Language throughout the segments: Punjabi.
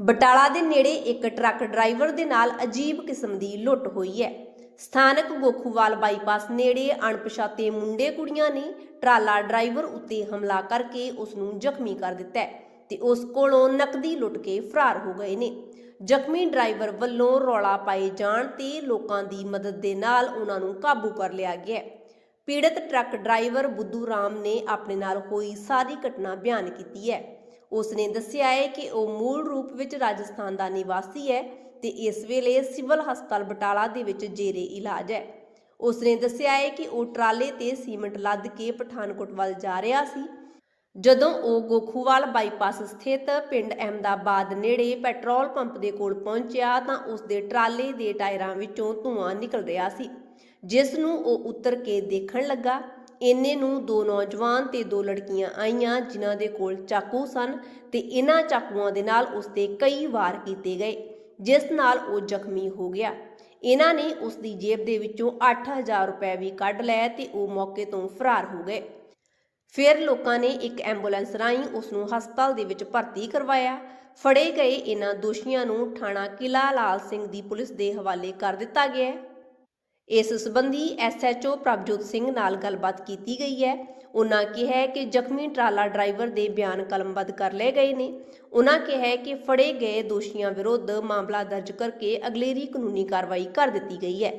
ਬਟਾਲਾ ਦੇ ਨੇੜੇ ਇੱਕ ਟਰੱਕ ਡਰਾਈਵਰ ਦੇ ਨਾਲ ਅਜੀਬ ਕਿਸਮ ਦੀ ਲੁੱਟ ਹੋਈ ਹੈ। ਸਥਾਨਕ ਗੋਖੂਵਾਲ ਬਾਈਪਾਸ ਨੇੜੇ ਅਣਪਛਾਤੇ ਮੁੰਡੇ ਕੁੜੀਆਂ ਨੇ ਟਰਾਲਾ ਡਰਾਈਵਰ ਉੱਤੇ ਹਮਲਾ ਕਰਕੇ ਉਸ ਨੂੰ ਜ਼ਖਮੀ ਕਰ ਦਿੱਤਾ ਹੈ ਤੇ ਉਸ ਕੋਲੋਂ ਨਕਦੀ ਲੁੱਟ ਕੇ ਫਰਾਰ ਹੋ ਗਏ ਨੇ। ਜ਼ਖਮੀ ਡਰਾਈਵਰ ਵੱਲੋਂ ਰੌਲਾ ਪਾਏ ਜਾਣ ਤੇ ਲੋਕਾਂ ਦੀ ਮਦਦ ਦੇ ਨਾਲ ਉਹਨਾਂ ਨੂੰ ਕਾਬੂ ਕਰ ਲਿਆ ਗਿਆ ਹੈ। ਪੀੜਤ ਟਰੱਕ ਡਰਾਈਵਰ ਬੁੱਧੂ ਰਾਮ ਨੇ ਆਪਣੇ ਨਾਲ ਹੋਈ ਸਾਰੀ ਘਟਨਾ ਬਿਆਨ ਕੀਤੀ ਹੈ। ਉਸ ਨੇ ਦੱਸਿਆ ਹੈ ਕਿ ਉਹ ਮੂਲ ਰੂਪ ਵਿੱਚ ਰਾਜਸਥਾਨ ਦਾ ਨਿਵਾਸੀ ਹੈ ਤੇ ਇਸ ਵੇਲੇ ਸਿਵਲ ਹਸਪਤਾਲ ਬਟਾਲਾ ਦੇ ਵਿੱਚ ਜੇਰੇ ਇਲਾਜ ਹੈ। ਉਸ ਨੇ ਦੱਸਿਆ ਹੈ ਕਿ ਉਹ ਟਰਾਲੇ ਤੇ ਸੀਮੈਂਟ ਲੱਦ ਕੇ ਪਠਾਨਕੋਟ ਵੱਲ ਜਾ ਰਿਹਾ ਸੀ। ਜਦੋਂ ਉਹ ਗੋਖੂਵਾਲ ਬਾਈਪਾਸ ਸਥਿਤ ਪਿੰਡ ਅਹਿਮਦਾਬਾਦ ਨੇੜੇ ਪੈਟਰੋਲ ਪੰਪ ਦੇ ਕੋਲ ਪਹੁੰਚਿਆ ਤਾਂ ਉਸ ਦੇ ਟਰਾਲੇ ਦੇ ਟਾਇਰਾਂ ਵਿੱਚੋਂ ਧੂੰਆਂ ਨਿਕਲ ਰਿਹਾ ਸੀ, ਜਿਸ ਨੂੰ ਉਹ ਉਤਰ ਕੇ ਦੇਖਣ ਲੱਗਾ। ਇੰਨੇ ਨੂੰ ਦੋ ਨੌਜਵਾਨ ਤੇ ਦੋ ਲੜਕੀਆਂ ਆਈਆਂ, ਜਿਨ੍ਹਾਂ ਦੇ ਕੋਲ ਚਾਕੂ ਸਨ ਤੇ ਇਹਨਾਂ ਚਾਕੂਆਂ ਦੇ ਨਾਲ ਉਸ ਤੇ ਕਈ ਵਾਰ ਕੀਤੇ ਗਏ, ਜਿਸ ਨਾਲ ਉਹ ਜ਼ਖਮੀ ਹੋ ਗਿਆ। ਇਹਨਾਂ ਨੇ ਉਸ ਦੀ ਜੇਬ ਦੇ ਵਿੱਚੋਂ 8000 ਰੁਪਏ ਵੀ ਕੱਢ ਲਏ ਤੇ ਉਹ ਮੌਕੇ ਤੋਂ ਫਰਾਰ ਹੋ ਗਏ। ਫਿਰ ਲੋਕਾਂ ਨੇ ਇੱਕ ਐਂਬੂਲੈਂਸ ਰਾਹੀਂ ਉਸ ਨੂੰ ਹਸਪਤਾਲ ਦੇ ਵਿੱਚ ਭਰਤੀ ਕਰਵਾਇਆ। ਫੜੇ ਗਏ ਇਹਨਾਂ ਦੋਸ਼ੀਆਂ ਨੂੰ ਥਾਣਾ ਕਿਲਾ ਲਾਲ ਸਿੰਘ ਦੀ ਪੁਲਿਸ ਦੇ ਹਵਾਲੇ ਕਰ ਦਿੱਤਾ ਗਿਆ ਹੈ। ਇਸ ਸੰਬੰਧੀ ਐਸਐਚਓ ਪ੍ਰਭਜੋਤ ਸਿੰਘ ਨਾਲ ਗੱਲਬਾਤ ਕੀਤੀ ਗਈ ਹੈ। ਉਹਨਾਂ ਕਿਹਾ ਕਿ ਜ਼ਖਮੀ ਟਰਾਲਾ ਡਰਾਈਵਰ ਦੇ ਬਿਆਨ ਕਲਮਬੱਧ ਕਰ ਲਏ ਗਏ ਨੇ। ਉਹਨਾਂ ਕਿਹਾ ਕਿ ਫੜੇ ਗਏ ਦੋਸ਼ੀਆਂ ਵਿਰੁੱਧ ਮਾਮਲਾ ਦਰਜ ਕਰਕੇ ਅਗਲੇਰੀ ਕਾਨੂੰਨੀ ਕਾਰਵਾਈ ਕਰ ਦਿੱਤੀ ਗਈ ਹੈ।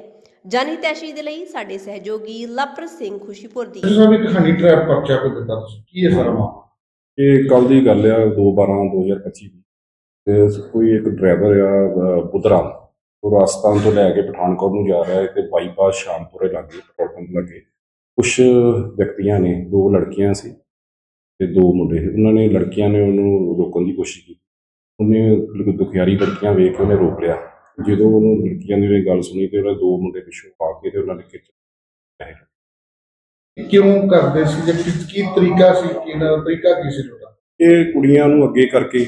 ਜਾਨੀ ਤੈਸ਼ੀ ਦੇ ਲਈ ਸਾਡੇ ਸਹਿਯੋਗੀ ਲਵਪ੍ਰੀਤ ਸਿੰਘ ਖੁਸ਼ੀਪੁਰ ਦੀ ਜਿਸ ਵੀ ਕਹਾਣੀ ਟਰੈਪ ਪਰਚਾ ਕੋ ਦਿੱਤਾ ਤੁਸੀਂ? ਕੀ ਹੈ ਸਾਰਾ ਮਾਮਲਾ? ਇਹ ਕੱਲ ਦੀ ਗੱਲ ਆ 2/12/2025 ਦੀ ਤੇ ਕੋਈ ਇੱਕ ਡਰਾਈਵਰ ਆ ਬੁੱਧਰਾਮ ਉਹ ਰਾਜਸਥਾਨ ਤੋਂ ਲੈ ਕੇ ਪਠਾਨਕੋਟ ਨੂੰ ਜਾ ਰਿਹਾ ਹੈ ਤੇ ਬਾਈਪਾਸ ਸ਼ਾਮਪੁਰੇ ਲੱਗੇ ਪੈਟਰੋਲ ਪੰਪ ਲੱਗੇ। ਕੁਝ ਵਿਅਕਤੀਆਂ ਨੇ ਦੋ ਲੜਕੀਆਂ ਸੀ ਤੇ ਦੋ ਮੁੰਡੇ ਸੀ। ਉਹਨਾਂ ਨੇ ਲੜਕੀਆਂ ਨੇ ਉਹਨੂੰ ਰੋਕਣ ਦੀ ਕੋਸ਼ਿਸ਼ ਕੀਤੀ। ਉਹਨੇ ਦੁਖਿਆਰੀ ਲੜਕੀਆਂ ਵੇਖ ਕੇ ਉਹਨੇ ਰੋਕ ਲਿਆ। ਜਦੋਂ ਉਹਨੂੰ ਲੜਕੀਆਂ ਦੀ ਗੱਲ ਸੁਣੀ ਤੇ ਉਹਨੇ ਦੋ ਮੁੰਡੇ ਪਿੱਛੋਂ ਆ ਕੇ ਤੇ ਉਹਨਾਂ ਨੇ ਖਿੱਚ ਕਿਉਂ ਕਰਦੇ ਸੀ? ਜੇ ਕੀ ਤਰੀਕਾ ਸੀ? ਕਿ ਇਹਨਾਂ ਦਾ ਤਰੀਕਾ ਕੀ ਸੀ ਇਹ ਕੁੜੀਆਂ ਨੂੰ ਅੱਗੇ ਕਰਕੇ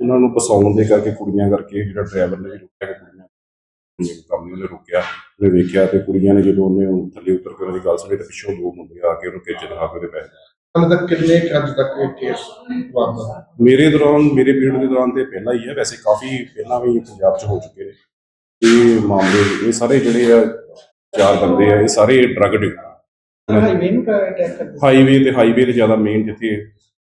ਉਹਨਾਂ ਨੂੰ ਫਸਾਉਣ ਦੇ ਕਰਕੇ ਕੁੜੀਆਂ ਕਰਕੇ ਜਿਹੜਾ ਡਰਾਈਵਰ ਨੇ ਵੀ ਰੋਕਿਆ ਕਿ ਕੁੜੀਆਂ ਨੂੰ ਕੰਮ ਨਹੀਂ ਉਹਨੇ ਰੋਕਿਆ। ਉਹਨੇ ਵੇਖਿਆ ਤੇ ਕੁੜੀਆਂ ਨੇ ਜਦੋਂ ਉਹਨੇ ਉਹ ਥੱਲੇ ਉਤਰ ਕੇ ਉਹਦੀ ਗੱਲ ਸੁਣੀ ਤੇ ਪਿੱਛੋਂ ਦੋ ਮੁੰਡੇ ਆ ਕੇ ਉਹਨੂੰ ਖਿੱਚ ਦਿਖਾ ਕੇ ਉਹਦੇ ਪੈ ਤੱਕ ਕਿੰਨੇ ਕੁ ਅੱਜ ਤੱਕ ਇਹ ਕੇਸ ਵਾਪਰਦਾ ਮੇਰੇ ਦੌਰਾਨ ਮੇਰੇ ਪੀਰੀਅਡ ਦੇ ਦੌਰਾਨ ਤੇ ਪਹਿਲਾਂ ਹੀ ਹੈ ਵੈਸੇ ਕਾਫੀ ਪਹਿਲਾਂ ਵੀ ਪੰਜਾਬ 'ਚ ਹੋ ਚੁੱਕੇ ਨੇ। ਇਹ ਮਾਮਲੇ ਇਹ ਸਾਰੇ ਜਿਹੜੇ ਆ ਚਾਰ ਬੰਦੇ ਆ ਇਹ ਸਾਰੇ ਡਰੱਗ ਹਾਈਵੇ ਨੂੰ ਅਟੈਕ ਕਰਦੇ ਹਾਈਵੇ ਤੇ ਹਾਈਵੇ ਤੇ ਜ਼ਿਆਦਾ ਮੇਨ ਜਿੱਥੇ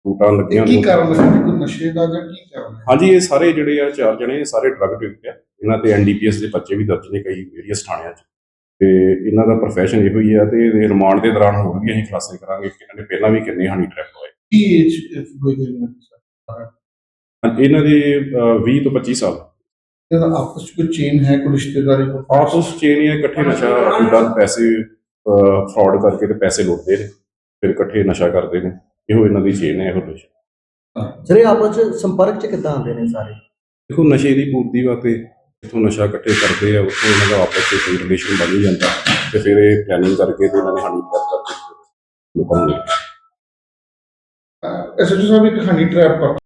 ਰੂਟਾਂ ਲੱਗੀਆਂ ਕੀ ਕਾਰਨ ਹੈ? ਕੋਈ ਨਸ਼ੇ ਦਾ ਜਾਂ ਕੀ ਕਾਰਨ ਹੈ? ਹਾਂਜੀ ਇਹ ਸਾਰੇ ਜਿਹੜੇ ਆ ਚਾਰ ਜਣੇ ਇਹ ਸਾਰੇ ਡਰੱਗ ਅਡਿਕਟ ਆ। ਇਹਨਾਂ ਤੇ ਐਨਡੀਪੀਐਸ ਦੇ ਬੱਚੇ ਵੀ ਦਰਜ ਨੇ ਕਈ ਵੇਰੀਅਸ ਥਾਣਿਆਂ 'ਚ। ਤੇ ਇਹਨਾਂ ਦਾ ਪ੍ਰੋਫੈਸ਼ਨ ਇਹੋ ਹੀ ਆ ਤੇ ਇਹਦੇ ਰਿਮਾਂਡ ਦੇ ਦੌਰਾਨ ਹੋਰ ਵੀ ਅਸੀਂ ਖੁਲਾਸੇ ਕਰਾਂਗੇ ਕਿ ਇਹਨਾਂ ਨੇ ਪਹਿਲਾਂ ਵੀ ਕਿੰਨੇ ਹਨੀ ਟਰੈਪ ਹੋਏ। ਕੀ ਏਜ ਇਹਨਾਂ ਦੇ ਅਹ, 20 ਤੋਂ 25 ਸਾਲ। ਇਹਦਾ ਆਪਸ ਚ ਕੋਈ ਚੇਨ ਹੈ ਕੋਈ ਰਿਸ਼ਤੇਦਾਰੀ ਕੋਈ ਆਪਸ ਚ ਇਹ ਇਕੱਠੇ ਨਸ਼ਾ ਉਡਾ ਪੈਸੇ ਫਰਾਡ ਕਰਕੇ ਤੇ ਪੈਸੇ ਲੁੱਟਦੇ ਨੇ ਫਿਰ ਇਕੱਠੇ ਨਸ਼ਾ ਕਰਦੇ ਨੇ। ਇਹੋ ਇਹਨਾਂ ਦੀ ਚੇਨ ਹੈ ਇਹੋ ਨਸ਼ਾ। ਸਰ ਇਹ ਆਪਸ ਚ ਸੰਪਰਕ ਚ ਕਿੱਦਾਂ ਆਉਂਦੇ ਨੇ ਸਾਰੇ? ਦੇਖੋ ਨਸ਼ੇ ਦੀ ਪੂਰਤੀ ਵਾਸਤੇ ਇੱਥੋਂ ਨਸ਼ਾ ਇਕੱਠੇ ਕਰਦੇ ਆ, ਉੱਥੋਂ ਇਹਨਾਂ ਦਾ ਆਪਸ ਵਿੱਚ ਕੋਈ ਰਿਲੇਸ਼ਨ ਬਣ ਹੀ ਜਾਂਦਾ ਤੇ ਫਿਰ ਇਹ ਪਲੈਨਿੰਗ ਕਰਕੇ ਤੇ ਇਹਨਾਂ ਨੇ ਹਾਨੀ ਟਰੈਪ ਕਰਕੇ ਲੋਕਾਂ ਨੂੰ। ਐਸਐਚਓ ਸਾਹਿਬ, ਇੱਕ ਕਹਾਣੀ ਟਰੈਪ